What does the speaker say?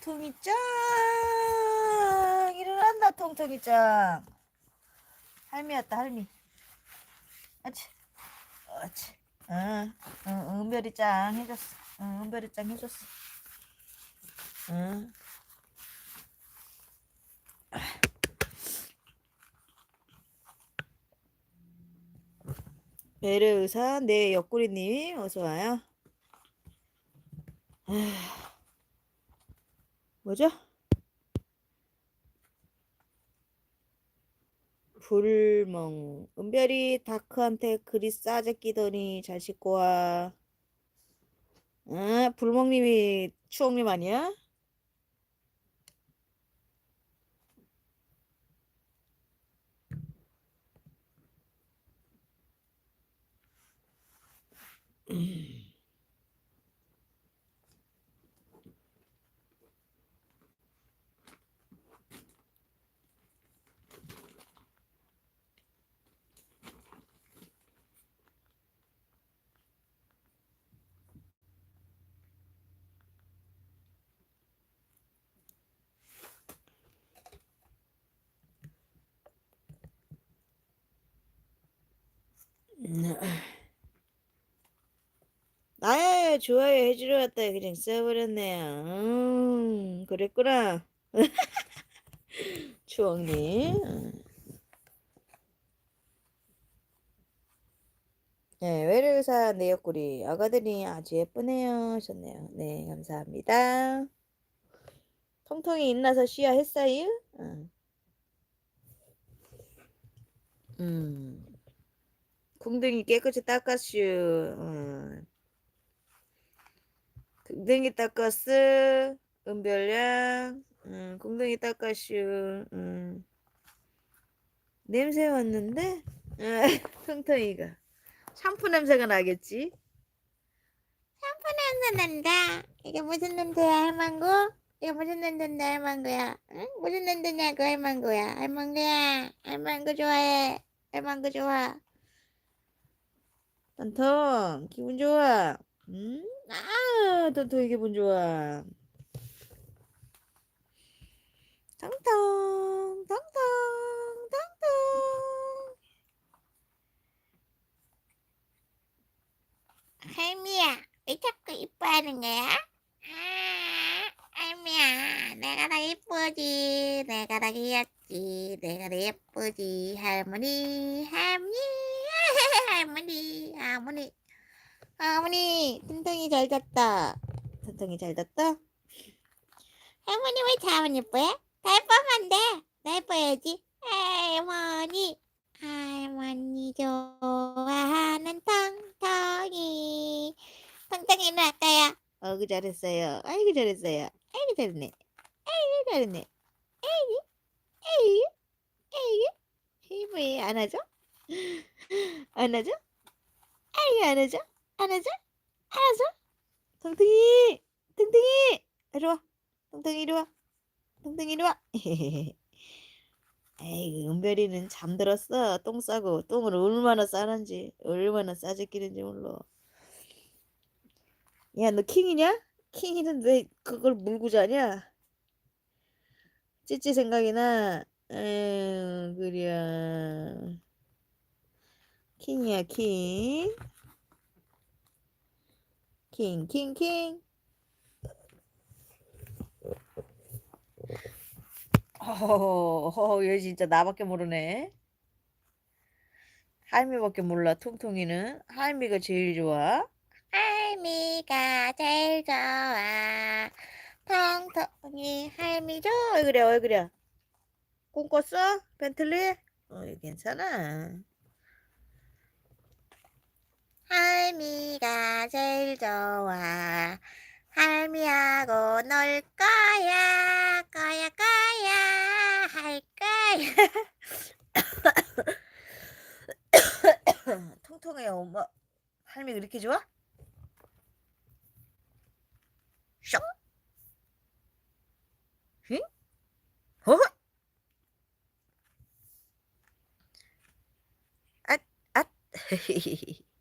통통이 짱! 일어난다 통통이 짱! 할미 왔다 할미. 아치 아치. 응, 응 은별이 짱 해줬어. 응 은별이 짱 해줬어. 응. 베르의사 네 옆구리님이 어서 와요. 아, 뭐죠? 불멍 은별이 다크한테 그리 싸제 끼더니 잘 씻고 와. 아, 불멍님이 추억님 아니야? 나야 좋아요 해주려 왔다 그냥 써버렸네요. 음, 그랬구나. 추억님. 음. 네, 외래의사 내 옆구리 아가들이 아주 예쁘네요 하셨네요. 네, 감사합니다. 통통이 인나서 쉬야 했어요? 응. 음. 궁둥이 깨끗이 닦았슈. 응. 궁둥이 닦았어. 은별양. 응, 궁둥이 닦았슈. 응. 냄새 왔는데? 응, 통통이가. 샴푸 냄새가 나겠지? 샴푸 냄새 난다. 이게 무슨 냄새야, 할망구? 이게 무슨 냄새인데, 할망구야? 응? 무슨 냄새냐고, 할망구야? 할망구야, 할망구 좋아해. 할망구 좋아. Ton통 기분 좋아. 응? 아, ton통 기분 좋아. 텅텅, 텅텅, 텅텅. 할미야, 왜 자꾸 이뻐하는 거야? 아, 할미야, 내가 더 이쁘지. 내가 더 귀엽지. 내가 더 예쁘지. 할머니, 할머니, 할머니, 할머니. 할머니, 튼튼이 잘 잤다. ton통이 잘 잤다? 할머니 왜 자면 예뻐요? 다 돼. 나 예뻐야지. 할머니. 할머니 좋아하는 텅텅이. 텅텅이는 할까요? 어그 잘했어요. 아이고 잘했어요. 아이고 잘했네. 아이고 잘했네. 아이고, 아이고, 아이고. 왜안 하죠? 안 하죠? 아이고 안 하죠? 안 하죠? 안 하죠? 텅텅이, 텅텅이, 이리 와. 텅텅이 이리 와. 텅텅이 이리 와. 에이구 은별이는 잠들었어. 똥 싸고 똥을 얼마나 싸는지 얼마나 싸제끼는지 몰라. 야, 너 킹이냐? 킹이는 왜 그걸 물고 자냐? 찌찌 생각이 나. 에휴, 그려. 킹이야, 킹. 킹, 킹, 킹. 허허허, 얘 진짜 나밖에 모르네. 할미밖에 몰라, 퉁퉁이는. 할미가 제일 좋아. 할미가 제일 좋아. 텅텅이 할미 좋아. 왜 그래, 왜 그래? 꿈꿨어? 벤틀리? 어, 괜찮아. 할미가 제일 좋아. 할미하고 놀 거야. 거야, 거야. 할 거야. 통통해, 엄마. 할미 그렇게 좋아? 슉! 응? 어? 앗, 앗.